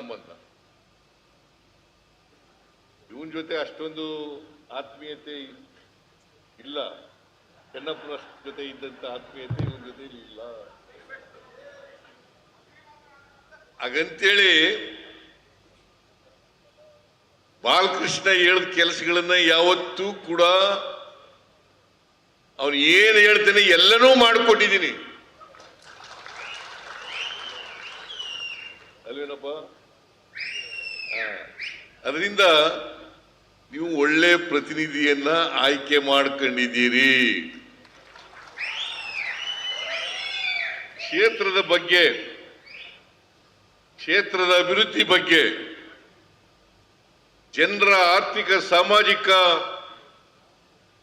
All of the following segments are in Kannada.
ಸಂಬಂಧ. ಇವನ್ ಜೊತೆ ಅಷ್ಟೊಂದು ಆತ್ಮೀಯತೆ ಇಲ್ಲ. ಚೆನ್ನಪ್ಪನ ಜೊತೆ ಇದ್ದಂತ ಆತ್ಮೀಯತೆ ಇವನ್ ಜೊತೆ ಇಲ್ಲ. ಹಾಗಂತೇಳಿ ಬಾಲಕೃಷ್ಣ ಹೇಳಿದ ಕೆಲಸಗಳನ್ನ ಯಾವತ್ತೂ ಕೂಡ ಅವನು ಏನು ಹೇಳ್ತಾನೆ ಎಲ್ಲನೂ ಮಾಡಿಕೊಟ್ಟಿದ್ದೀನಿ. ಅಲ್ವೇನಪ್ಪ? ಅದರಿಂದ ನೀವು ಒಳ್ಳೆ ಪ್ರತಿನಿಧಿಯನ್ನ ಆಯ್ಕೆ ಮಾಡ್ಕೊಂಡಿದ್ದೀರಿ. ಕ್ಷೇತ್ರದ ಬಗ್ಗೆ, ಕ್ಷೇತ್ರದ ಅಭಿವೃದ್ಧಿ ಬಗ್ಗೆ, ಜನರ ಆರ್ಥಿಕ, ಸಾಮಾಜಿಕ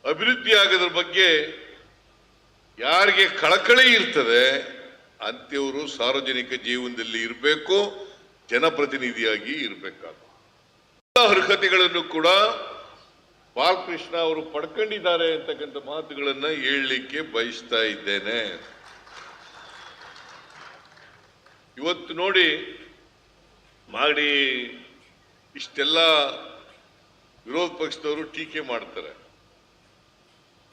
ಅಭಿವೃದ್ಧಿ ಆಗೋದ್ರ ಬಗ್ಗೆ ಯಾರಿಗೆ ಕಳಕಳಿ ಇರ್ತದೆ ಅಂತವರು ಸಾರ್ವಜನಿಕ ಜೀವನದಲ್ಲಿ ಇರಬೇಕು, ಜನಪ್ರತಿನಿಧಿಯಾಗಿ ಇರಬೇಕಾಗ ಅರ್ಹತೆಗಳನ್ನು ಕೂಡ ಬಾಲಕೃಷ್ಣ ಅವರು ಪಡ್ಕೊಂಡಿದ್ದಾರೆ ಅಂತಕ್ಕಂಥ ಮಾತುಗಳನ್ನ ಹೇಳಲಿಕ್ಕೆ ಬಯಸ್ತಾ ಇದ್ದೇನೆ. ಇವತ್ತು ನೋಡಿ ಮಾಡಿ ಇಷ್ಟೆಲ್ಲ ವಿರೋಧ ಪಕ್ಷದವರು ಟೀಕೆ ಮಾಡ್ತಾರೆ.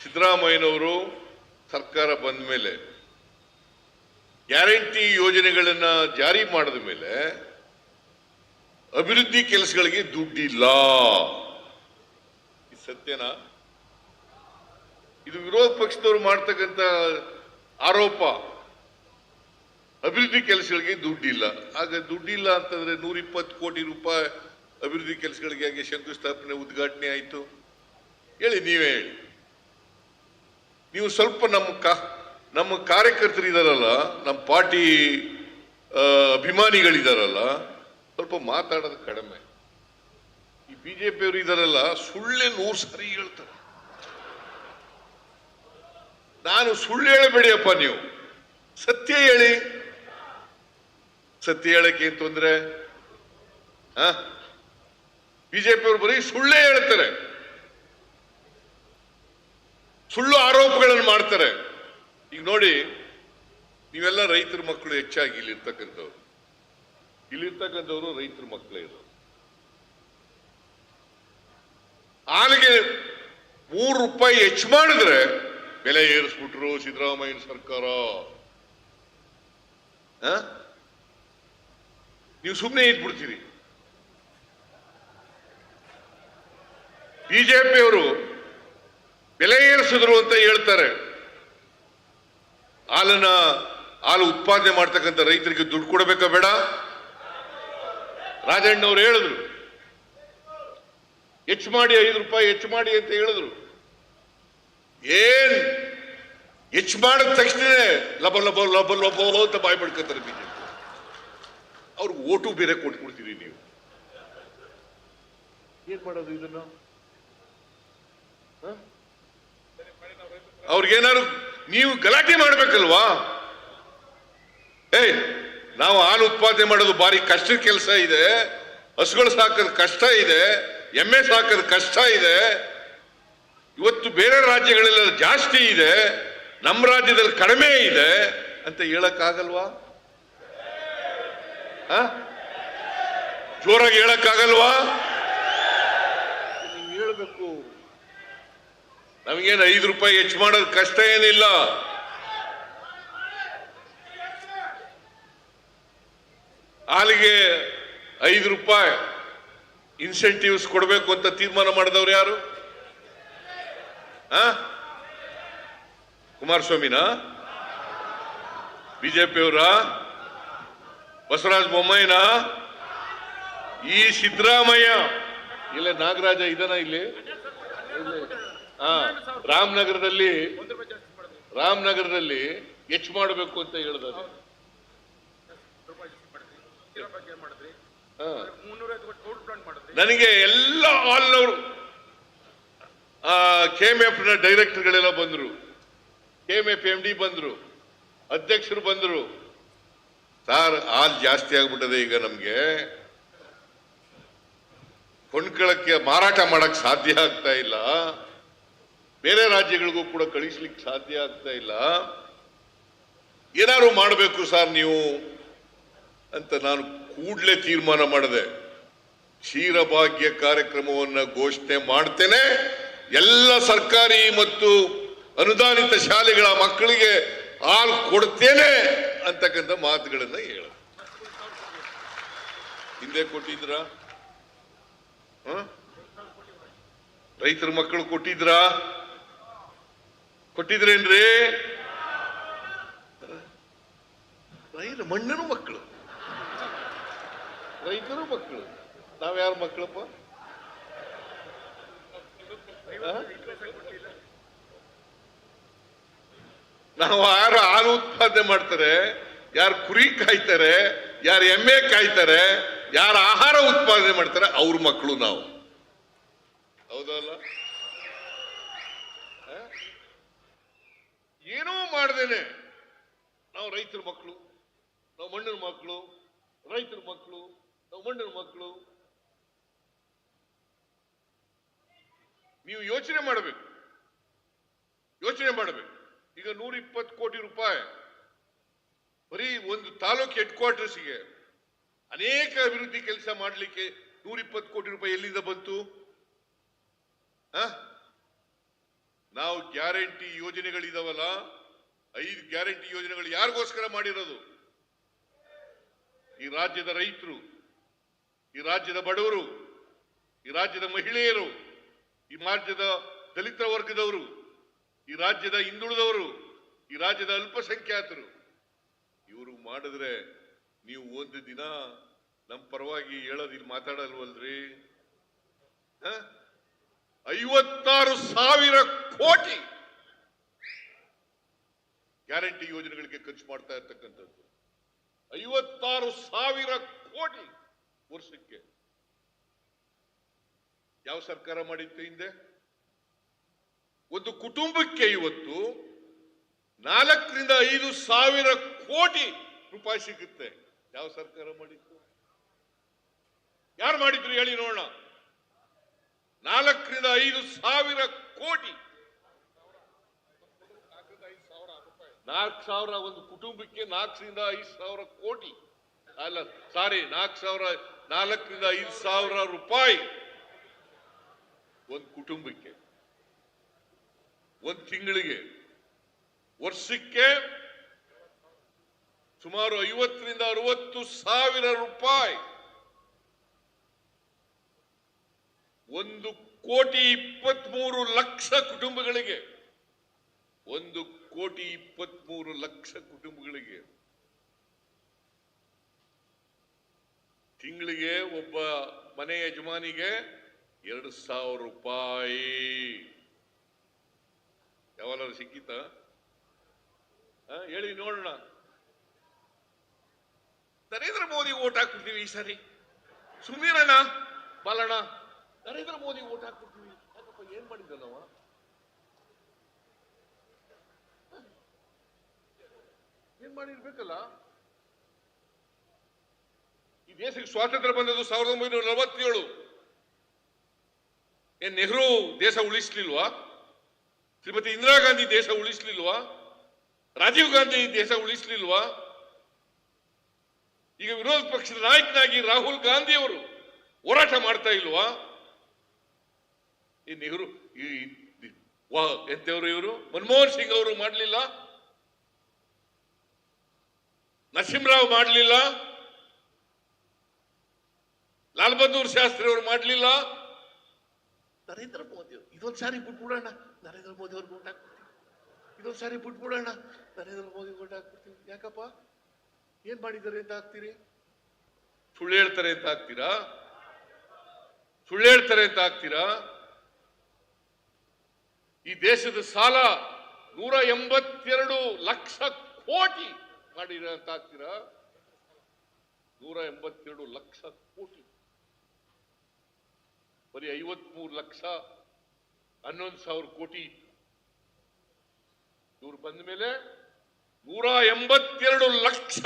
ಸಿದ್ದರಾಮಯ್ಯನವರು ಸರ್ಕಾರ ಬಂದ ಮೇಲೆ ಗ್ಯಾರಂಟಿ ಯೋಜನೆಗಳನ್ನ ಜಾರಿ ಮಾಡಿದ ಮೇಲೆ ಅಭಿವೃದ್ಧಿ ಕೆಲಸಗಳಿಗೆ ದುಡ್ಡಿಲ್ಲ. ಸತ್ಯನಾ ಇದು ವಿರೋಧ ಪಕ್ಷದವರು ಮಾಡ್ತಕ್ಕಂಥ ಆರೋಪ. ಅಭಿವೃದ್ಧಿ ಕೆಲಸಗಳಿಗೆ ದುಡ್ಡಿಲ್ಲ. ಆಗ ದುಡ್ಡಿಲ್ಲ ಅಂತಂದ್ರೆ ನೂರ ಇಪ್ಪತ್ತು ಕೋಟಿ ರೂಪಾಯಿ ಅಭಿವೃದ್ಧಿ ಕೆಲಸಗಳಿಗೆ ಹಾಗೆ ಶಂಕುಸ್ಥಾಪನೆ ಉದ್ಘಾಟನೆ ಆಯಿತು. ಹೇಳಿ ನೀವೇ ಹೇಳಿ. ನೀವು ಸ್ವಲ್ಪ ನಮ್ಮ ಕಾ, ನಮ್ಮ ಕಾರ್ಯಕರ್ತರು ಇದಾರಲ್ಲ ನಮ್ಮ ಪಾರ್ಟಿ ಅಭಿಮಾನಿಗಳಿದಾರಲ್ಲ ಸ್ವಲ್ಪ ಮಾತಾಡೋದು ಕಡಿಮೆ. ಈ ಬಿಜೆಪಿಯವರು ಇದಾರಲ್ಲ, ಸುಳ್ಳೆ ನೂರು ಸಾರಿ ಹೇಳ್ತಾರೆ. ನಾನು ಸುಳ್ಳು ಹೇಳಬೇಡಿಯಪ್ಪ ನೀವು. ಸತ್ಯ ಹೇಳಿ. ಸತ್ಯ ಹೇಳಕ್ಕೆ ಏನ್ ತೊಂದ್ರೆ? ಬಿಜೆಪಿಯವರು ಬರೀ ಸುಳ್ಳೇ ಹೇಳ್ತಾರೆ. ಸುಳ್ಳು ಆರೋಪಗಳನ್ನು ಮಾಡ್ತಾರೆ. ಈಗ ನೋಡಿ, ನೀವೆಲ್ಲ ರೈತರ ಮಕ್ಕಳು ಹೆಚ್ಚಾಗಿ ಇಲ್ಲಿರ್ತಕ್ಕಂಥವ್ರು. ಇಲ್ಲಿರ್ತಕ್ಕಂಥವ್ರು ರೈತರ ಮಕ್ಕಳೇ ಇರೋರು. ಹಾಲಿಗೆ ಮೂರು ರೂಪಾಯಿ ಹೆಚ್ಚು ಮಾಡಿದ್ರೆ ಬೆಲೆ ಏರಿಸ್ಬಿಟ್ರು ಸಿದ್ದರಾಮಯ್ಯ ಸರ್ಕಾರ? ನೀವು ಸುಮ್ಮನೆ ಇದ್ಬಿಡ್ತೀರಿ. ಬಿಜೆಪಿಯವರು ಬೆಲೆ ಏರಿಸಿದ್ರು ಅಂತ ಹೇಳ್ತಾರೆ. ಹಾಲನ್ನ ಹಾಲು ಉತ್ಪಾದನೆ ಮಾಡ್ತಕ್ಕಂಥ ರೈತರಿಗೆ ದುಡ್ಡು ಕೊಡಬೇಕಾ ಬೇಡ? ರಾಜಣ್ಣವ್ರು ಹೇಳಿದ್ರು ಹೆಚ್ಚು ಮಾಡಿ ಐದು ರೂಪಾಯಿ ಹೆಚ್ಚು ಮಾಡಿ ಅಂತ ಹೇಳಿದ್ರು. ಏನ್? ಹೆಚ್ಚು ಮಾಡಿದ ತಕ್ಷಣ ಲಬ ಲಬ ಲಬ ಲಬ ಅಂತ ಬಾಯ್ ಬಿಡ್ಕೊತಾರೆ ಬಿಜೆಪಿ ಅವ್ರಿಗೆ ಓಟು ಬೇರೆ ಕೊಟ್ಬಿಡ್ತೀರಿ ನೀವು. ಏನ್ ಮಾಡೋದು ಇದನ್ನ? ಅವ್ರಿಗೇನಾದ್ರು ನೀವು ಗಲಾಟೆ ಮಾಡ್ಬೇಕಲ್ವಾ? ಏಯ್ ನಾವು ಹಾಲು ಉತ್ಪಾದನೆ ಮಾಡೋದು ಭಾರಿ ಕಷ್ಟದ ಕೆಲಸ ಇದೆ. ಹಸುಗಳು ಸಾಕೋದು ಕಷ್ಟ ಇದೆ. ಎಮ್ಮೆ ಸಾಕೋದು ಕಷ್ಟ ಇದೆ. ಇವತ್ತು ಬೇರೆ ರಾಜ್ಯಗಳೆಲ್ಲ ಜಾಸ್ತಿ ಇದೆ. ನಮ್ಮ ರಾಜ್ಯದಲ್ಲಿ ಕಡಿಮೆ ಇದೆ ಅಂತ ಹೇಳಕ್ಕಾಗಲ್ವಾ? ಜೋರಾಗಿ ಹೇಳಕ್ಕಾಗಲ್ವಾ? ನೀವು ಹೇಳಬೇಕು. ನಮಗೇನು ಐದು ರೂಪಾಯಿ ಹೆಚ್ಚು ಮಾಡೋದು ಕಷ್ಟ ಏನಿಲ್ಲ. ಹಾಲಿಗೆ ಐದು ರೂಪಾಯಿ ಇನ್ಸೆಂಟಿವ್ಸ್ ಕೊಡಬೇಕು ಅಂತ ತೀರ್ಮಾನ ಮಾಡಿದವ್ರು ಯಾರು? ಕುಮಾರಸ್ವಾಮಿನ? ಬಿಜೆಪಿಯವರ? ಬಸವರಾಜ ಬೊಮ್ಮಾಯಿನ? ಈ ಸಿದ್ದರಾಮಯ್ಯ. ಇಲ್ಲ ನಾಗರಾಜ ಇದನ ಇಲ್ಲಿ? ರಾಮನಗರದಲ್ಲಿ ರಾಮನಗರದಲ್ಲಿ ಹೆಚ್ಚು ಮಾಡಬೇಕು ಅಂತ ಹೇಳಿದಾರೆ. ಹಾ. ನನಗೆ ಎಲ್ಲ ಹಾಲ್ನವರು ಕೆ ಎಂ ಎಫ್ನ ಡೈರೆಕ್ಟರ್ಗಳೆಲ್ಲ ಬಂದ್ರು. K M F M D ಬಂದ್ರು. ಅಧ್ಯಕ್ಷರು ಬಂದ್ರು. ಸಾರ್ ಹಾಲ್ ಜಾಸ್ತಿ ಆಗ್ಬಿಟ್ಟದೆ ಈಗ ನಮ್ಗೆ. ಕೊಂಡ್ಕೊಳ್ಳಕ್ಕೆ ಮಾರಾಟ ಮಾಡಕ್ ಸಾಧ್ಯ ಆಗ್ತಾ ಇಲ್ಲ. ಬೇರೆ ರಾಜ್ಯಗಳಿಗೂ ಕೂಡ ಕಳಿಸ್ಲಿಕ್ಕೆ ಸಾಧ್ಯ ಆಗ್ತಾ ಇಲ್ಲ. ಏನಾದ್ರು ಮಾಡಬೇಕು ಸರ್ ನೀವು? ಅಂತ ನಾನು ಕೂಡಲೇ ತೀರ್ಮಾನ ಮಾಡಿದೆ, ಕ್ಷೀರಭಾಗ್ಯ ಕಾರ್ಯಕ್ರಮವನ್ನು ಘೋಷಣೆ ಮಾಡ್ತೇನೆ. ಎಲ್ಲ ಸರ್ಕಾರಿ ಮತ್ತು ಅನುದಾನಿತ ಶಾಲೆಗಳ ಮಕ್ಕಳಿಗೆ ಹಾಲು ಕೊಡ್ತೇನೆ ಅಂತಕ್ಕಂಥ ಮಾತುಗಳನ್ನು ಹೇಳ. ಹಿಂದೆ ಕೊಟ್ಟಿದ್ರ? ರೈತರ ಮಕ್ಕಳು ಕೊಟ್ಟಿದ್ರಾ? ಕೊಟ್ಟಿದ್ರೇನ್ರಿ? ರೈತ ಮಣ್ಣಿನ ಮಕ್ಕಳು. ರೈತರು ಮಕ್ಕಳು. ನಾವ್ಯಾರು ಮಕ್ಕಳಪ್ಪ? ನಾವು ಯಾರು ಹಾಲು ಉತ್ಪಾದನೆ ಮಾಡ್ತಾರೆ, ಯಾರು ಕುರಿ ಕಾಯ್ತಾರೆ, ಯಾರು ಎಮ್ಮೆ ಕಾಯ್ತಾರೆ, ಯಾರು ಆಹಾರ ಉತ್ಪಾದನೆ ಮಾಡ್ತಾರೆ, ಅವ್ರ ಮಕ್ಕಳು ನಾವು. ಹೌದಲ್ಲ? ಏನೂ ಮಾಡ್ದೇನೆ ನಾವು ರೈತರ ಮಕ್ಕಳು ನಾವು ಮಣ್ಣಿನ ಮಕ್ಕಳು ರೈತರ ಮಕ್ಕಳು ಮಣ್ಣಿನ ಮಕ್ಕಳು, ನೀವು ಯೋಚನೆ ಮಾಡಬೇಕು. ಯೋಚನೆ ಮಾಡಬೇಕು. ಈಗ ನೂರ ಇಪ್ಪತ್ತು ಕೋಟಿ ರೂಪಾಯಿ ಬರೀ ಒಂದು ತಾಲೂಕು ಹೆಡ್ ಕ್ವಾರ್ಟರ್ಸ್ಗೆ ಅನೇಕ ಅಭಿವೃದ್ಧಿ ಕೆಲಸ ಮಾಡಲಿಕ್ಕೆ ನೂರ ಇಪ್ಪತ್ತು ಕೋಟಿ ರೂಪಾಯಿ ಎಲ್ಲಿಂದ ಬಂತು? ನಾವು ಗ್ಯಾರಂಟಿ ಯೋಜನೆಗಳಿದಾವಲ್ಲ, ಐದು ಗ್ಯಾರಂಟಿ ಯೋಜನೆಗಳು ಯಾರಿಗೋಸ್ಕರ ಮಾಡಿರೋದು? ಈ ರಾಜ್ಯದ ರೈತರು. ಈ ರಾಜ್ಯದ ಬಡವರು, ಈ ರಾಜ್ಯದ ಮಹಿಳೆಯರು, ಈ ರಾಜ್ಯದ ದಲಿತ ವರ್ಗದವರು, ಈ ರಾಜ್ಯದ ಹಿಂದುಳಿದವರು, ಈ ರಾಜ್ಯದ ಅಲ್ಪಸಂಖ್ಯಾತರು, ಇವರು ಮಾಡಿದ್ರೆ ನೀವು ಒಂದು ದಿನ ನಮ್ಮ ಪರವಾಗಿ ಹೇಳೋದು ಇಲ್ಲಿ ಮಾತಾಡಲ್ವಲ್ರಿ? ಐವತ್ತಾರು ಸಾವಿರ ಕೋಟಿ ಗ್ಯಾರಂಟಿ ಯೋಜನೆಗಳಿಗೆ ಖರ್ಚು ಮಾಡ್ತಾ ಇರ್ತಕ್ಕಂಥದ್ದು. ಐವತ್ತಾರು ಸಾವಿರ ಕೋಟಿ. ವರ್ಷಕ್ಕೆ? ಯಾವ ಸರ್ಕಾರ ಮಾಡಿತ್ತು ಹಿಂದೆ? ಒಂದು ಕುಟುಂಬಕ್ಕೆ ಇವತ್ತು ನಾಲ್ಕರಿಂದ ಐದು ಸಾವಿರ ಕೋಟಿ ರೂಪಾಯಿ ಸಿಗುತ್ತೆ. ಯಾವ ಸರ್ಕಾರ ಮಾಡಿತ್ತು? ಯಾರು ಮಾಡಿದ್ರು ಹೇಳಿ ನೋಡೋಣ. ನಾಲ್ಕರಿಂದ ಐದು ಸಾವಿರ ಕೋಟಿ. ನಾಲ್ಕು ಸಾವಿರ ಒಂದು ಕುಟುಂಬಕ್ಕೆ ನಾಲ್ಕರಿಂದ ಐದು ಸಾವಿರ ಕೋಟಿ. ಅಲ್ಲ ಸಾರಿ ನಾಲ್ಕು ಸಾವಿರ ನಾಲ್ಕರಿಂದ ಐದು ಸಾವಿರ ರೂಪಾಯಿ ಒಂದು ಕುಟುಂಬಕ್ಕೆ, ಒಂದು ತಿಂಗಳಿಗೆ, ವರ್ಷಕ್ಕೆ ಸುಮಾರು ಐವತ್ತರಿಂದ ಅರವತ್ತು ಸಾವಿರ ರೂಪಾಯಿ. ಒಂದು ಕೋಟಿ ಇಪ್ಪತ್ಮೂರು ಲಕ್ಷ ಕುಟುಂಬಗಳಿಗೆ, ಒಂದು ಕೋಟಿ ಇಪ್ಪತ್ಮೂರು ಲಕ್ಷ ಕುಟುಂಬಗಳಿಗೆ ತಿಂಗಳಿಗೆ ಒಬ್ಬ ಮನೆ ಯಜಮಾನಿಗೆ ಎರಡು ಸಾವಿರ ರೂಪಾಯಿ. ಯಾವಾಗಾದ್ರೂ ಸಿಕ್ಕಿತ ಹೇಳಿ ನೋಡೋಣ. ನರೇಂದ್ರ ಮೋದಿ ಓಟ್ ಹಾಕ್ಬಿಡ್ತೀವಿ ಈ ಸರಿ. ಸುಮ್ಮನಿರಣ್ಣ ಬಾಲಣ್ಣ, ನರೇಂದ್ರ ಮೋದಿ ಓಟ್ ಹಾಕ್ಬಿಡ್ತೀವಿ. ಯಾಕಪ್ಪ, ಏನ್ ಮಾಡಿದ್ದ ನಾವ? ಏನ್ ಮಾಡಿರ್ಬೇಕಲ್ಲ? ಈ ದೇಶಕ್ಕೆ ಸ್ವಾತಂತ್ರ್ಯ ಬಂದದ್ದು ಸಾವಿರದ ಒಂಬೈನೂರ ನಲವತ್ತೇಳು. ಏನ್ ನೆಹರು ದೇಶ ಉಳಿಸ್ಲಿಲ್ವಾ? ಶ್ರೀಮತಿ ಇಂದಿರಾ ಗಾಂಧಿ ದೇಶ ಉಳಿಸ್ಲಿಲ್ವಾ? ರಾಜೀವ್ ಗಾಂಧಿ ದೇಶ ಉಳಿಸ್ಲಿಲ್ವಾ? ಈಗ ವಿರೋಧ ಪಕ್ಷದ ನಾಯಕನಾಗಿ ರಾಹುಲ್ ಗಾಂಧಿ ಅವರು ಹೋರಾಟ ಮಾಡ್ತಾ ಇಲ್ವಾ? ಈ ನೆಹರು, ಈ ಎಂತವರು ಇವರು? ಮನಮೋಹನ್ ಸಿಂಗ್ ಅವರು ಮಾಡಲಿಲ್ಲ? ನರಸಿಂಹರಾವ್ ಮಾಡಲಿಲ್ಲ? ಲಾಲ್ ಬಹದ್ದೂರ್ ಶಾಸ್ತ್ರಿ ಅವರು ಮಾಡಲಿಲ್ಲ? ನರೇಂದ್ರ ಮೋದಿ ಅವರು. ಇದೊಂದು ಸಾರಿ ಬಿಟ್ಬಿಡೋಣ. ನರೇಂದ್ರ ಮೋದಿ ಅವ್ರಿಗೆ ಓಟ್ ಹಾಕ್ಬಿಡ್ತೀವಿ ಇದೊಂದು ಸಾರಿ ಬಿಟ್ಬಿಡೋಣ. ನರೇಂದ್ರ ಮೋದಿ ಓಟ್ ಹಾಕ್ಬಿಡ್ತೀವಿ ಯಾಕಪ್ಪ? ಏನ್ ಮಾಡಿದಾರೆ ಅಂತ ಹಾಕ್ತೀರಿ? ಸುಳ್ಳು ಹೇಳ್ತಾರೆ ಅಂತ ಹಾಕ್ತೀರಾ? ಸುಳ್ಳು ಹೇಳ್ತಾರೆ ಅಂತ ಹಾಕ್ತೀರಾ? ಈ ದೇಶದ ಸಾಲ ನೂರ ಎಂಬತ್ತೆರಡು ಲಕ್ಷ ಕೋಟಿ ಮಾಡಿರ ಅಂತ ಹಾಕ್ತೀರಾ? ನೂರ ಎಂಬತ್ತೆರಡು ಲಕ್ಷ ಕೋಟಿ. ಬರೀ ಐವತ್ಮೂರು ಲಕ್ಷ ಹನ್ನೊಂದು ಸಾವಿರ ಕೋಟಿ ಇತ್ತು. ಇವ್ರು ಬಂದ ಮೇಲೆ ನೂರ ಎಂಬತ್ತೆರಡು ಲಕ್ಷ.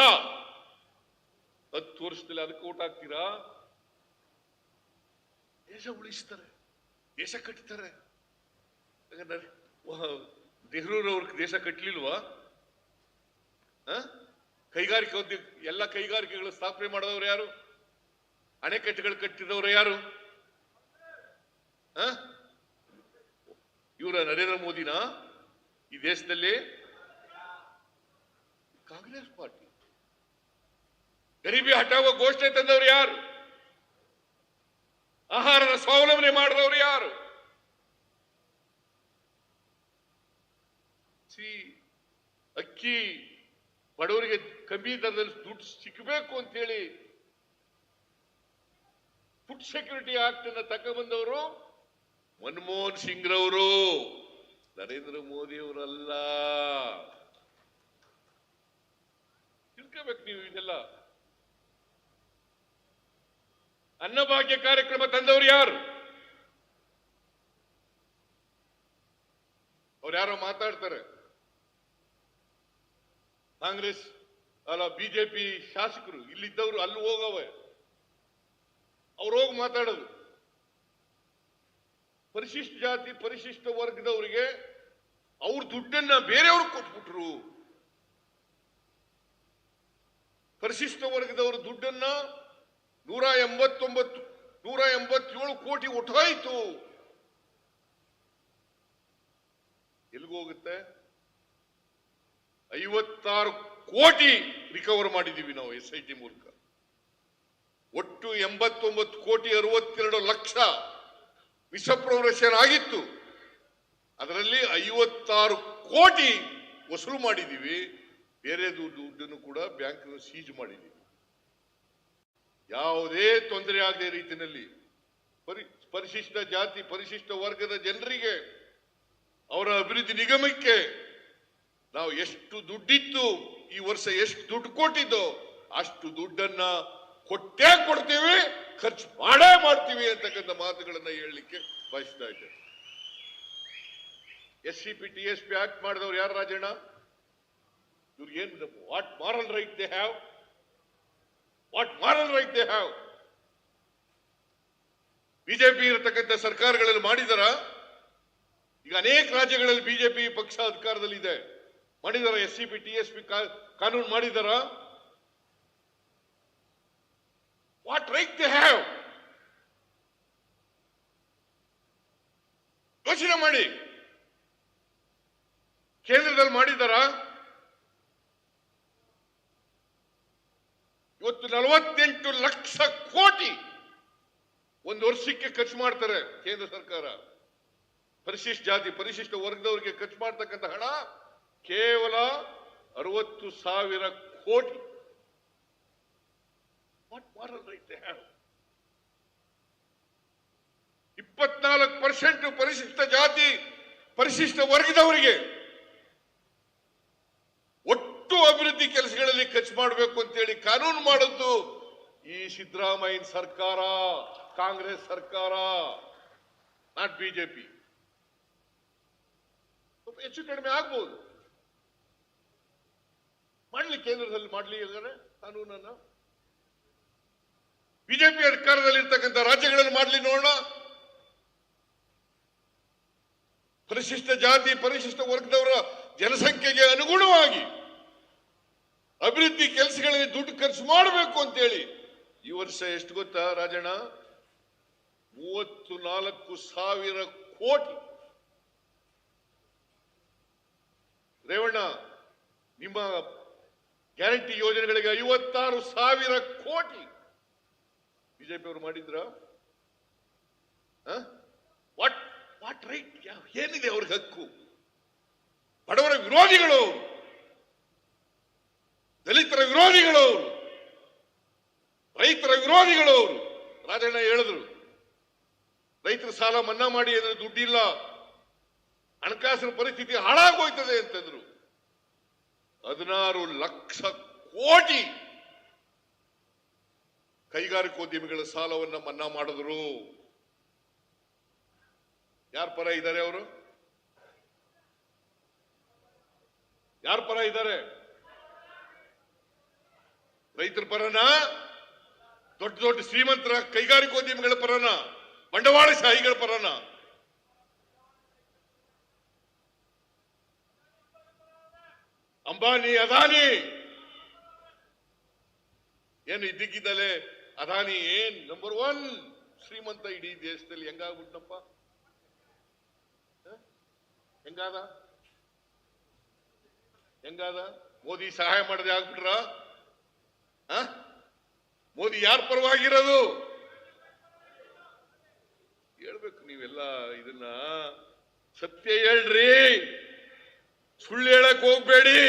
ಹತ್ತು ವರ್ಷದಲ್ಲಿ ಅದಕ್ಕೆ ಓಟ್ ಹಾಕ್ತೀರಾ? ದೇಶ ಉಳಿಸ್ತಾರೆ, ದೇಶ ಕಟ್ತಾರೆ. ನೆಹರೂರವ್ರ ದೇಶ ಕಟ್ಲಿಲ್ವಾ? ಆ? ಕೈಗಾರಿಕೆ ಎಲ್ಲ ಕೈಗಾರಿಕೆಗಳು ಸ್ಥಾಪನೆ ಮಾಡಿದವರು ಯಾರು? ಅಣೆಕಟ್ಟೆಗಳು ಕಟ್ಟಿದವರು ಯಾರು? ಇವರ ನರೇಂದ್ರ ಮೋದಿನ? ಈ ದೇಶದಲ್ಲಿ? ಕಾಂಗ್ರೆಸ್ ಪಾರ್ಟಿ. ಗರೀಬಿ ಹಟಾವ ಘೋಷಣೆ ತಂದವರು ಯಾರು? ಆಹಾರದ ಸ್ವಾವಲಂಬನೆ ಮಾಡಿದವರು ಯಾರು? ಅಕ್ಕಿ ಬಡವರಿಗೆ ಕಮ್ಮಿ ದರದಲ್ಲಿ ದುಡ್ಡು ಸಿಕ್ಕಬೇಕು ಅಂತೇಳಿ ಫುಡ್ ಸೆಕ್ಯೂರಿಟಿ ಆಕ್ಟ್ ಅನ್ನ ತಗೊಂಡ್ಬಂದವರು ಮನಮೋಹನ್ ಸಿಂಗ್ ರವರು ನರೇಂದ್ರ ಮೋದಿ ಅವರಲ್ಲ ತಿಳ್ಕೋಬೇಕು ನೀವು ಇದೆಲ್ಲ. ಅನ್ನಭಾಗ್ಯ ಕಾರ್ಯಕ್ರಮ ತಂದವರು ಯಾರು? ಅವ್ರು ಯಾರೋ ಮಾತಾಡ್ತಾರೆ. ಕಾಂಗ್ರೆಸ್, ಅಲ್ಲ, ಬಿಜೆಪಿ ಶಾಸಕರು ಇಲ್ಲಿದ್ದವರು, ಅಲ್ಲಿ ಹೋಗವೆ ಅವ್ರು ಹೋಗಿ ಮಾತಾಡೋದು. ಪರಿಶಿಷ್ಟ ಜಾತಿ, ಪರಿಶಿಷ್ಟ ವರ್ಗದವರಿಗೆ ಅವ್ರ ದುಡ್ಡನ್ನ ಬೇರೆಯವ್ರಿಗೆ ಕೊಟ್ಬಿಟ್ರು. ಪರಿಶಿಷ್ಟ ವರ್ಗದವ್ರ ದುಡ್ಡನ್ನ ನೂರ ಎಂಬತ್ತೊಂಬತ್ತು, ನೂರ ಎಂಬತ್ತೇಳು ಕೋಟಿ ಒಟ್ಟಾಯಿತು. ಎಲ್ಗೋಗುತ್ತೆ ಐವತ್ತಾರು ಕೋಟಿ ರಿಕವರ್ ಮಾಡಿದೀವಿ ನಾವು ಎಸ್ ಐ ಟಿ ಮೂಲಕ. ಒಟ್ಟು ಎಂಬತ್ತೊಂಬತ್ತು ಕೋಟಿ ಅರವತ್ತೆರಡು ಲಕ್ಷ ಮಿಸಪ್ರೊರೇಷನ್ ಆಗಿತ್ತು. ಅದರಲ್ಲಿ ಐವತ್ತಾರು ಕೋಟಿ ವಸೂಲು ಮಾಡಿದ್ದೀವಿ ಬೇರೆ ದುಡ್ಡನ್ನು ಕೂಡ ಬ್ಯಾಂಕ್ ಸೀಜ್ ಮಾಡಿದ್ದೀವಿ ಯಾವುದೇ ತೊಂದರೆ ಆಗದೆ ರೀತಿಯಲ್ಲಿ ಪರಿ, ಪರಿಶಿಷ್ಟ ಜಾತಿ, ಪರಿಶಿಷ್ಟ ವರ್ಗದ ಜನರಿಗೆ, ಅವರ ಅಭಿವೃದ್ಧಿ ನಿಗಮಕ್ಕೆ ನಾವು ಎಷ್ಟು ದುಡ್ಡಿತ್ತು, ಈ ವರ್ಷ ಎಷ್ಟು ದುಡ್ಡು ಕೊಟ್ಟಿದ್ದೋ ಅಷ್ಟು ದುಡ್ಡನ್ನ ಕೊಟ್ಟೇ ಕೊಡ್ತೀವಿ, ಖರ್ಚು ಮಾಡೇ ಮಾಡ್ತೀವಿ ಅಂತಕ್ಕಂಥ ಮಾತುಗಳನ್ನ ಹೇಳಲಿಕ್ಕೆ ಬಯಸ್ತಾ ಇದ್ದೇವೆ S C P T S P act ಮಾಡಿದವ್ರು ಯಾರು ರಾಜಣ್ಣ? ಇವ್ರಿಗೆ ಏನು what moral right they have what moral right they have BJP ಇರತಕ್ಕಂಥ ಸರ್ಕಾರಗಳಲ್ಲಿ ಮಾಡಿದಾರ? ಈಗ ಅನೇಕ ರಾಜ್ಯಗಳಲ್ಲಿ ಬಿಜೆಪಿ ಪಕ್ಷ ಅಧಿಕಾರದಲ್ಲಿದೆ. ಮಾಡಿದಾರ S C P T S P ಕಾನೂನು ಮಾಡಿದಾರ? ವಾಟ್ ರೈಟ್ they ಹ್ಯಾವ್ ಯೋಚನೆ ಮಾಡಿ. ಕೇಂದ್ರದಲ್ಲಿ ಮಾಡಿದಾರ? ಇವತ್ತು ನಲವತ್ತೆಂಟು ಲಕ್ಷ ಕೋಟಿ ಒಂದು ವರ್ಷಕ್ಕೆ ಖರ್ಚು ಮಾಡ್ತಾರೆ ಕೇಂದ್ರ ಸರ್ಕಾರ. ಪರಿಶಿಷ್ಟ ಜಾತಿ, ಪರಿಶಿಷ್ಟ ವರ್ಗದವರಿಗೆ ಖರ್ಚು ಮಾಡ್ತಕ್ಕಂಥ ಹಣ ಕೇವಲ ಅರವತ್ತು ಸಾವಿರ ಕೋಟಿ. ಮಾರಲ್ they ಹ್ಯಾವ್ ಇಪ್ಪತ್ನಾಲ್ಕು ಪರ್ಸೆಂಟ್ ಪರಿಶಿಷ್ಟ ಜಾತಿ, ಪರಿಶಿಷ್ಟ ವರ್ಗದವರಿಗೆ ಒಟ್ಟು ಅಭಿವೃದ್ಧಿ ಕೆಲಸಗಳಲ್ಲಿ ಖರ್ಚು ಮಾಡಬೇಕು ಅಂತೇಳಿ ಕಾನೂನು ಮಾಡದ್ದು ಈ ಸಿದ್ದರಾಮಯ್ಯ ಸರ್ಕಾರ, ಕಾಂಗ್ರೆಸ್ ಸರ್ಕಾರ, ನಾಟ್ ಬಿಜೆಪಿ. ಸ್ವಲ್ಪ ಹೆಚ್ಚು ಕಡಿಮೆ ಆಗ್ಬೋದು. ಮಾಡ್ಲಿ ಕೇಂದ್ರದಲ್ಲಿ ಮಾಡ್ಲಿ ಕಾನೂನನ್ನ ಬಿಜೆಪಿ ಅಧಿಕಾರದಲ್ಲಿ ಇರ್ತಕ್ಕಂಥ ರಾಜ್ಯಗಳನ್ನು ಮಾಡ್ಲಿ ನೋಡೋಣ. ಪರಿಶಿಷ್ಟ ಜಾತಿ, ಪರಿಶಿಷ್ಟ ವರ್ಗದವರ ಜನಸಂಖ್ಯೆಗೆ ಅನುಗುಣವಾಗಿ ಅಭಿವೃದ್ಧಿ ಕೆಲಸಗಳಲ್ಲಿ ದುಡ್ಡು ಖರ್ಚು ಮಾಡಬೇಕು ಅಂತೇಳಿ. ಈ ವರ್ಷ ಎಷ್ಟು ಗೊತ್ತಾ ರಾಜಣ್ಣ? ಮೂವತ್ತು ನಾಲ್ಕು ಸಾವಿರ ಕೋಟಿ. ರೇವಣ್ಣ, ನಿಮ್ಮ ಗ್ಯಾರಂಟಿ ಯೋಜನೆಗಳಿಗೆ ಐವತ್ತಾರು ಸಾವಿರ ಕೋಟಿ. ಬಿಜೆಪಿ ಅವರು ಮಾಡಿದ್ರ? ವಾಟ್ ವಾಟ್ ರೈಟ್ ಏನಿದೆ ಅವ್ರಿಗೆ ಹಕ್ಕು? ಬಡವರ ವಿರೋಧಿಗಳು, ದಲಿತರ ವಿರೋಧಿಗಳು, ರೈತರ ವಿರೋಧಿಗಳು. ರಾಜಣ್ಣ ಹೇಳಿದ್ರು, ರೈತರ ಸಾಲ ಮನ್ನಾ ಮಾಡಿ ಅಂದ್ರೆ ದುಡ್ಡಿಲ್ಲ, ಹಣಕಾಸಿನ ಪರಿಸ್ಥಿತಿ ಹಾಳಾಗೋಯ್ತದೆ ಅಂತಂದ್ರು. ಹದಿನಾರು ಲಕ್ಷ ಕೋಟಿ ಕೈಗಾರಿಕೋದ್ಯಮಿಗಳ ಸಾಲವನ್ನ ಮನ್ನಾ ಮಾಡಿದ್ರು. ಯಾರ ಪರ ಇದ್ದಾರೆ ಅವರು? ಯಾರ ಪರ ಇದ್ದಾರೆ? ರೈತರ ಪರನ? ದೊಡ್ಡ ದೊಡ್ಡ ಶ್ರೀಮಂತರ ಕೈಗಾರಿಕೋದ್ಯಮಿಗಳ ಪರನ? ಬಂಡವಾಳಶಾಹಿಗಳ ಪರನ? ಅಂಬಾನಿ, ಅದಾನಿ! ಏನು ಇದ್ದಕ್ಕಿದ್ದಲೇ ಅದಾನಿ ಏನ್? ನಂಬರ್ ಒನ್ ಶ್ರೀಮಂತ ಇಡೀ ದೇಶದಲ್ಲಿ ಹೆಂಗಾಗ್ಬಿಟ್ನಪ್ಪ? ಹೆಂಗಾದ? ಹೆಂಗಾದ? ಮೋದಿ ಸಹಾಯ ಮಾಡದೆ ಆಗ್ಬಿಟ್ರ? ಮೋದಿ ಯಾರ ಪರವಾಗಿರೋದು? ಹೇಳ್ಬೇಕು ನೀವೆಲ್ಲ ಇದನ್ನ. ಸತ್ಯ ಹೇಳ್ರಿ. ಸುಳ್ಳು ಹೇಳಕ್ ಹೋಗ್ಬೇಡಿ.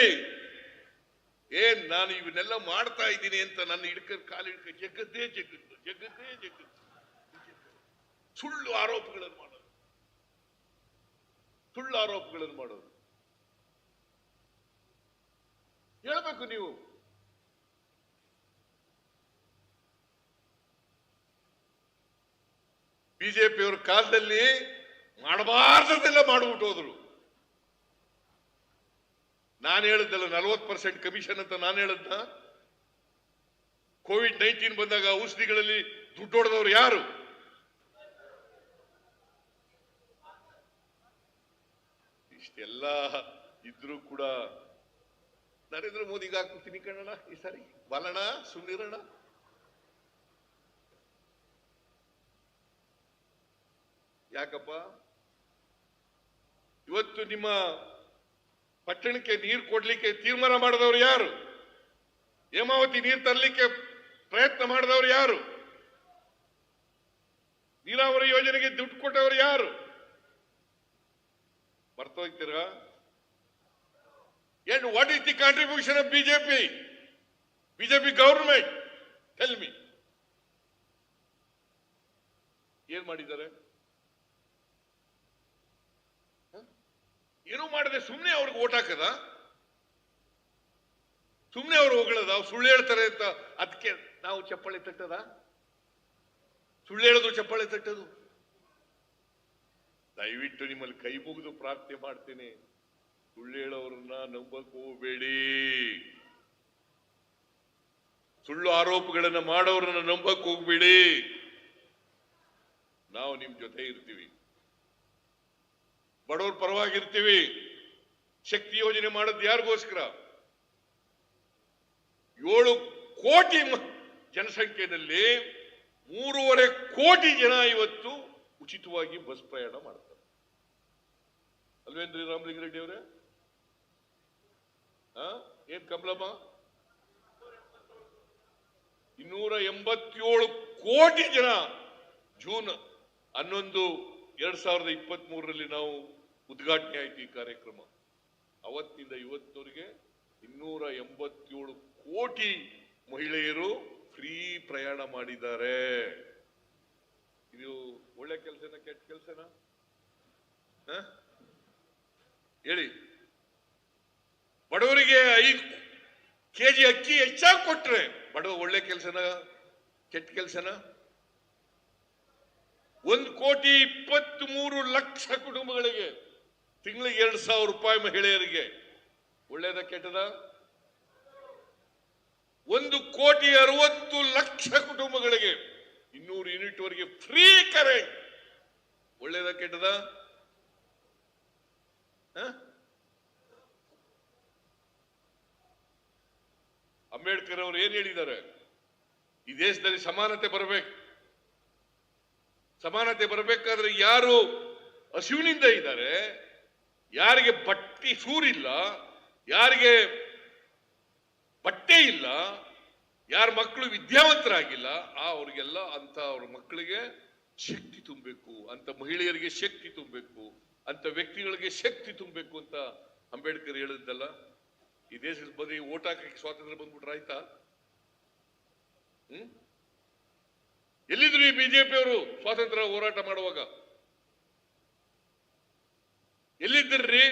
ಏನ್ ನಾನು ಇವನ್ನೆಲ್ಲ ಮಾಡ್ತಾ ಇದ್ದೀನಿ ಅಂತ ನನ್ನ ಹಿಡ್ಕ ಕಾಲು ಹಿಡ್ಕ ಜಗದ್ದೇ ಜಗತ್ತು ಜಗದ್ದೇ ಜಗತ್ತು ಸುಳ್ಳು ಆರೋಪಗಳನ್ನು ಮಾಡೋದು ಸುಳ್ಳು ಆರೋಪಗಳನ್ನು ಮಾಡೋದು ಹೇಳ್ಬೇಕು ನೀವು. ಬಿಜೆಪಿಯವ್ರ ಕಾಲದಲ್ಲಿ ಮಾಡಬಾರ್ದದೆಲ್ಲ ಮಾಡ್ಬಿಟ್ಟು ಹೋದ್ರು. ನಾನು ಹೇಳಿದ್ದಲ್ಲ ನಲವತ್ತು ಪರ್ಸೆಂಟ್ ಕಮಿಷನ್ ಅಂತ ನಾನು ಹೇಳದ್ನ? ಕೋವಿಡ್ ನೈನ್ಟೀನ್ ಬಂದಾಗ ಔಷಧಿಗಳಲ್ಲಿ ದುಡ್ಡು ಯಾರು? ಇಷ್ಟೆಲ್ಲ ಇದ್ರೂ ಕೂಡ ನರೇಂದ್ರ ಮೋದಿಗೆ ಹಾಕ್ಬಿಡ್ತೀನಿ ಕಣ್ಣಣ ಈ ಸಾರಿ. ಬಲಣ ಸುಮ್ನಿರಣ ಯಾಕಪ್ಪ? ಇವತ್ತು ನಿಮ್ಮ ಪಟ್ಟಣಕ್ಕೆ ನೀರು ಕೊಡ್ಲಿಕ್ಕೆ ತೀರ್ಮಾನ ಮಾಡಿದವರು ಯಾರು? ಹೇಮಾವತಿ ನೀರು ತರಲಿಕ್ಕೆ ಪ್ರಯತ್ನ ಮಾಡಿದವರು ಯಾರು? ನೀರಾವರಿ ಯೋಜನೆಗೆ ದುಡ್ಡು ಕೊಟ್ಟವರು ಯಾರು? ಮರ್ತೋಗ್ತೀರಾ? And what is the contribution of BJP BJP government? Tell me. ಏನ್ ಮಾಡಿದ್ದಾರೆ? ಏನೂ ಮಾಡದೆ ಸುಮ್ಮನೆ ಅವ್ರಿಗೆ ಓಟ್ ಹಾಕದ? ಸುಮ್ಮನೆ ಅವ್ರು ಹೋಗಳದ? ಸುಳ್ಳು ಹೇಳ್ತಾರೆ ಅಂತ ಅದಕ್ಕೆ ನಾವು ಚಪ್ಪಾಳೆ ತಟ್ಟದ? ಸುಳ್ಳು ಹೇಳೋದು ಚಪ್ಪಾಳೆ ತಟ್ಟದು? ದಯವಿಟ್ಟು ನಿಮ್ಮಲ್ಲಿ ಕೈ ಮುಗಿದು ಪ್ರಾರ್ಥನೆ ಮಾಡ್ತೇನೆ. ಸುಳ್ಳು ಹೇಳೋರನ್ನ ನಂಬಕ್ ಹೋಗಬೇಡಿ ಸುಳ್ಳು ಆರೋಪಗಳನ್ನ ಮಾಡೋರನ್ನ ನಂಬಕ್ ಹೋಗ್ಬೇಡಿ. ನಾವು ನಿಮ್ ಜೊತೆ ಇರ್ತೀವಿ. ಬಡವ್ರ ಪರವಾಗಿರ್ತೀವಿ. ಶಕ್ತಿ ಯೋಜನೆ ಮಾಡೋದು ಯಾರಿಗೋಸ್ಕರ? ಏಳು ಕೋಟಿ ಜನಸಂಖ್ಯೆಯಲ್ಲಿ ಮೂರುವರೆ ಕೋಟಿ ಜನ ಇವತ್ತು ಉಚಿತವಾಗಿ ಬಸ್ ಪ್ರಯಾಣ ಮಾಡ್ತಾರೆ. ಅಲ್ವೇಂದ್ರಿ ರಾಮಲಿಂಗ ರೆಡ್ಡಿ ಅವರೇ? ಏನ್ ಕಮಲಮ್ಮ ಇನ್ನೂರ ಎಂಬತ್ತೇಳು ಕೋಟಿ ಜನ ಜೂನ್ ಹನ್ನೊಂದು, ಎರಡ್ ಸಾವಿರದ ಇಪ್ಪತ್ತ್ ಮೂರರಲ್ಲಿ ನಾವು ಉದ್ಘಾಟನೆ ಆಯ್ತು ಈ ಕಾರ್ಯಕ್ರಮ. ಅವತ್ತಿಂದ ಇವತ್ತವರೆಗೆ ಇನ್ನೂರ ಎಂಬತ್ತೇಳು ಕೋಟಿ ಮಹಿಳೆಯರು ಫ್ರೀ ಪ್ರಯಾಣ ಮಾಡಿದ್ದಾರೆ. ಇದು ಒಳ್ಳೆ ಕೆಲಸನ ಕೆಟ್ಟ ಕೆಲಸನ? ಹೇಳಿ. ಬಡವರಿಗೆ ಐದು ಕೆಜಿ ಅಕ್ಕಿ ಹೆಚ್ಚಾಗಿ ಕೊಟ್ರೆ ಬಡವ ಒಳ್ಳೆ ಕೆಲಸನ ಕೆಟ್ಟ ಕೆಲಸನ? ಒಂದು ಕೋಟಿ ಇಪ್ಪತ್ತ್ ಮೂರು ಲಕ್ಷ ಕುಟುಂಬಗಳಿಗೆ ತಿಂಗಳಿಗೆ ಎರಡು ಸಾವಿರ ರೂಪಾಯಿ ಮಹಿಳೆಯರಿಗೆ. ಒಳ್ಳೇದ ಕೆಟ್ಟದ? ಒಂದು ಕೋಟಿ ಅರವತ್ತು ಲಕ್ಷ ಕುಟುಂಬಗಳಿಗೆ ಇನ್ನೂರು ಯೂನಿಟ್ ವರೆಗೆ ಫ್ರೀ ಕರೆಂಟ್ ಒಳ್ಳೇದ ಕೆಟ್ಟದ? ಅಂಬೇಡ್ಕರ್ ಅವರು ಏನ್ ಹೇಳಿದ್ದಾರೆ? ಈ ದೇಶದಲ್ಲಿ ಸಮಾನತೆ ಬರಬೇಕು. ಸಮಾನತೆ ಬರಬೇಕಾದ್ರೆ ಯಾರು ಹಸಿವಿನಿಂದ ಇದ್ದಾರೆ? ಯಾರಿಗೆ ಬಟ್ಟಿ ಸೂರಿಲ್ಲ, ಯಾರಿಗೆ ಬಟ್ಟೆ ಇಲ್ಲ, ಯಾರ ಮಕ್ಕಳು ವಿದ್ಯಾವಂತರಾಗಿಲ್ಲ, ಆ ಅವ್ರಿಗೆಲ್ಲ ಅಂತ ಅವ್ರ ಮಕ್ಕಳಿಗೆ ಶಕ್ತಿ ತುಂಬಬೇಕು, ಅಂತ ಮಹಿಳೆಯರಿಗೆ ಶಕ್ತಿ ತುಂಬಬೇಕು, ಅಂತ ವ್ಯಕ್ತಿಗಳಿಗೆ ಶಕ್ತಿ ತುಂಬಬೇಕು ಅಂತ ಅಂಬೇಡ್ಕರ್ ಹೇಳಿದ್ದಲ್ಲ. ಈ ದೇಶದ ಬರೀ ಓಟ್ ಹಾಕಕ್ಕೆ ಸ್ವಾತಂತ್ರ್ಯ ಬಂದ್ಬಿಟ್ರೆ ಆಯ್ತಾ? ಹ್ಮ್? ಎಲ್ಲಿದ್ರು ಈ ಬಿಜೆಪಿ ಅವರು ಸ್ವಾತಂತ್ರ್ಯ ಹೋರಾಟ ಮಾಡುವಾಗ? ಎಲ್ಲಿದ್ದರ್ರಿ?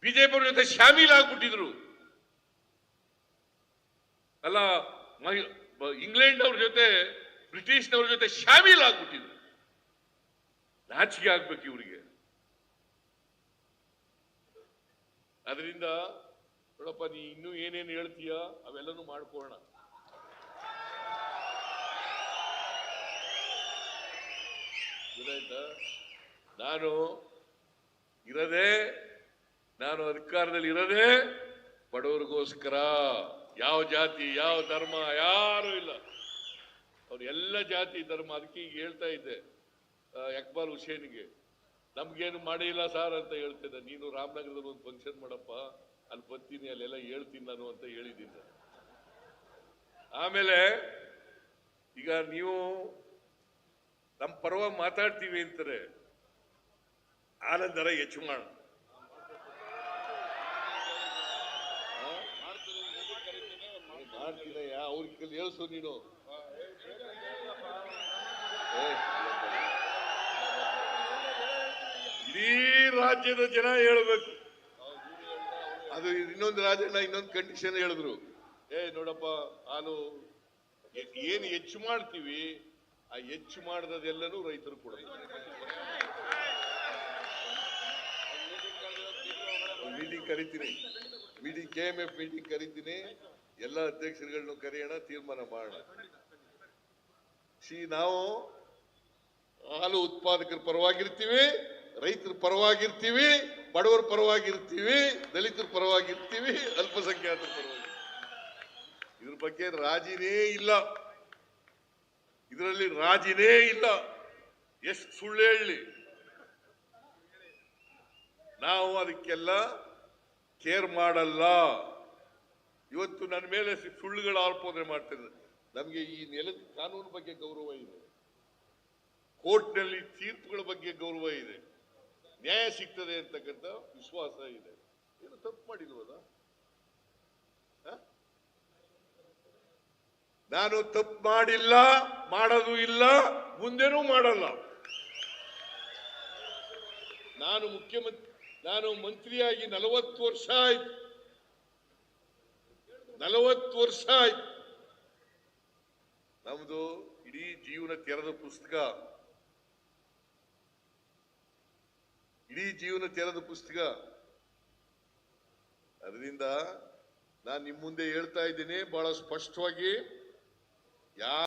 ಬಿಜೆಪಿ ಅವ್ರ ಜೊತೆ ಶಾಮೀಲ್ ಆಗ್ಬಿಟ್ಟಿದ್ರು. ಅಲ್ಲ ಇಂಗ್ಲೆಂಡ್ ಅವ್ರ ಜೊತೆ, ಬ್ರಿಟಿಷ್ನವ್ರ ಜೊತೆ ಶಾಮೀಲ್ ಆಗ್ಬಿಟ್ಟಿದ್ರು. ನಾಚಿಕೆ ಆಗ್ಬೇಕು ಇವರಿಗೆ. ಅದರಿಂದ, ನೋಡಪ್ಪ, ನೀ ಇನ್ನೂ ಏನೇನು ಹೇಳ್ತೀಯ? ಅವೆಲ್ಲನೂ ಮಾಡ್ಕೋಣ ನಾನು ಇರದೆ, ನಾನು ಅಧಿಕಾರದಲ್ಲಿ ಇರದೆ, ಬಡವರಿಗೋಸ್ಕರ ಯಾವ ಜಾತಿ, ಯಾವ ಧರ್ಮ, ಯಾರು ಇಲ್ಲ. ಅವ್ರು ಎಲ್ಲ ಜಾತಿ ಧರ್ಮ, ಅದಕ್ಕೆ ಈಗ ಹೇಳ್ತಾ ಇದ್ದೆ ಅಕ್ಬಾಲ್ ಹುಸೇನ್ಗೆ. ನಮ್ಗೇನು ಮಾಡಿಲ್ಲ ಸರ್ ಅಂತ ಹೇಳ್ತಿದ್ದೆ. ನೀನು ರಾಮನಗರದಲ್ಲಿ ಒಂದು ಫಂಕ್ಷನ್ ಮಾಡಪ್ಪ, ಅಲ್ಲಿ ಬರ್ತೀನಿ, ಅಲ್ಲೆಲ್ಲ ಹೇಳ್ತೀನಿ ನಾನು ಅಂತ ಹೇಳಿದ್ದೀನಿ. ನಾನು. ಆಮೇಲೆ, ಈಗ ನೀವು ನಮ್ಮ ಪರವಾಗಿ ಮಾತಾಡ್ತೀವಿ ಅಂತಾರೆ. ಆನಂದರ ಹೆಚ್ಚು ಮಾಡ. ಯಾ ಅವ್ರಿಗೆ ಹೇಳ್ಸು ನೀನು. ಇಡೀ ರಾಜ್ಯದ ಜನ ಹೇಳ್ಬೇಕು. ಅದು ಇನ್ನೊಂದು ರಾಜಣ್ಣ ಇನ್ನೊಂದು ಕಂಡೀಷನ್ ಹೇಳಿದ್ರು. ಏ ನೋಡಪ್ಪ ಹಾಲು ಏನು ಹೆಚ್ಚು ಮಾಡ್ತೀವಿ ಆ ಹೆಚ್ಚು ಮಾಡದೆಲ್ಲನೂ ರೈತರು ಕೊಡಬೇಕು ಮೀಟಿಂಗ್ ಕರಿತೀನಿ. Meeting K M F meeting ಕರಿತೀನಿ. ಎಲ್ಲ ಅಧ್ಯಕ್ಷರುಗಳನ್ನು ಕರೆಯೋಣ, ತೀರ್ಮಾನ ಮಾಡೋಣ. ಸಿ ನಾವು ಹಾಲು ಉತ್ಪಾದಕರ ಪರವಾಗಿರ್ತೀವಿ, ರೈತರ ಪರವಾಗಿರ್ತೀವಿ, ಬಡವರ ಪರವಾಗಿರ್ತೀವಿ, ದಲಿತರ ಪರವಾಗಿರ್ತೀವಿ, ಅಲ್ಪಸಂಖ್ಯಾತರ ಪರವಾಗಿ ಇದ್ರ ಬಗ್ಗೆ ರಾಜಿನೇ ಇಲ್ಲ. ಇದರಲ್ಲಿ ರಾಜಿನೇ ಇಲ್ಲ. ಎಷ್ಟು ಸುಳ್ಳು ಹೇಳಿ. ನಾವು ಅದಕ್ಕೆಲ್ಲ ಕೇರ್ ಮಾಡಲ್ಲ. ಇವತ್ತು ನನ್ನ ಮೇಲೆ ಸುಳ್ಳುಗಳ ಆರೋಪನೆ ಮಾಡ್ತಿದ್ದಾರೆ ನಮಗೆ ಈ ನೆಲದ ಕಾನೂನು ಬಗ್ಗೆ ಗೌರವ ಇದೆ. ಕೋರ್ಟ್ನಲ್ಲಿ ತೀರ್ಪುಗಳ ಬಗ್ಗೆ ಗೌರವ ಇದೆ. ನ್ಯಾಯ ಸಿಗ್ತದೆ ಅಂತಕ್ಕಂಥ ವಿಶ್ವಾಸ ಇದೆ. ಏನು ತಪ್ಪು ಮಾಡಿಲ್ವಲ್ಲ? ನಾನು ತಪ್ಪು ಮಾಡಿಲ್ಲ, ಮಾಡೋದು ಇಲ್ಲ, ಮುಂದೆನೂ ಮಾಡಲ್ಲ. ನಾನು ಮುಖ್ಯಮಂತ್ರಿ ನಾನು ಮಂತ್ರಿಯಾಗಿ ನಲವತ್ತು ವರ್ಷ ಆಯ್ತು. ನಲವತ್ತು ವರ್ಷ ಆಯ್ತು. ನಮ್ದು ಇಡೀ ಜೀವನ ತೆರೆದ ಪುಸ್ತಕ. ಇಡೀ ಜೀವನ ತೆರೆದ ಪುಸ್ತಕ. ಅದರಿಂದ ನಾನು ನಿಮ್ಮ ಮುಂದೆ ಹೇಳ್ತಾ ಇದ್ದೀನಿ, ಬಹಳ ಸ್ಪಷ್ಟವಾಗಿ ಯಾ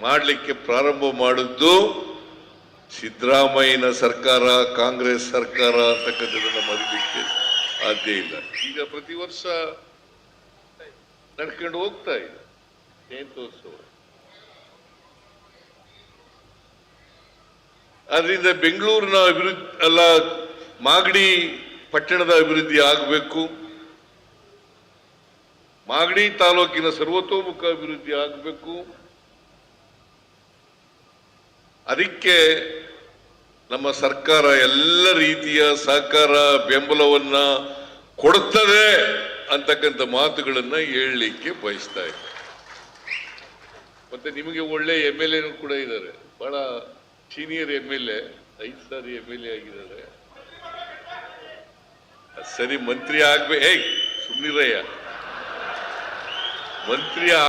ಮಾಡಲಿಕ್ಕೆ ಪ್ರಾರಂಭ ಮಾಡಿದ್ದು ಸಿದ್ದರಾಮಯ್ಯನ ಸರ್ಕಾರ, ಕಾಂಗ್ರೆಸ್ ಸರ್ಕಾರ ಅಂತಕ್ಕಂಥದ್ದನ್ನು ಮರಿಲಿಕ್ಕೆ ಸಾಧ್ಯ ಇಲ್ಲ. ಈಗ ಪ್ರತಿ ವರ್ಷ ನಡ್ಕೊಂಡು ಹೋಗ್ತಾ ಇದೆ. ಜಯಂತ್ಯೋತ್ಸವ ಅದರಿಂದ ಬೆಂಗಳೂರಿನ ಅಭಿವೃದ್ಧಿ, ಅಲ್ಲ, ಮಾಗಡಿ ಪಟ್ಟಣದ ಅಭಿವೃದ್ಧಿ ಆಗಬೇಕು. ಮಾಗಡಿ ತಾಲೂಕಿನ ಸರ್ವತೋಮುಖ ಅಭಿವೃದ್ಧಿ ಆಗಬೇಕು. ಅದಕ್ಕೆ ನಮ್ಮ ಸರ್ಕಾರ ಎಲ್ಲ ರೀತಿಯ ಸಹಕಾರ ಬೆಂಬಲವನ್ನ ಕೊಡುತ್ತದೆ ಅಂತಕ್ಕಂಥ ಮಾತುಗಳನ್ನ ಹೇಳಲಿಕ್ಕೆ ಬಯಸ್ತಾ ಇದ್ದೆ. ಮತ್ತೆ ನಿಮಗೆ ಒಳ್ಳೆ ಎಂ ಎಲ್ ಎನೂ ಕೂಡ ಇದ್ದಾರೆ. ಬಹಳ ಸೀನಿಯರ್ ಎಂ ಎಲ್ ಎ, ಐದು ಸಾರಿ ಎಂ ಎಲ್ ಎ ಆಗಿದ್ದಾರೆ. ಸರಿ, ಮಂತ್ರಿ ಆಗ್ಬೇ, ಏಯ್, ಸುಮ್ನಿರಯ್ಯ. ಮಂತ್ರಿ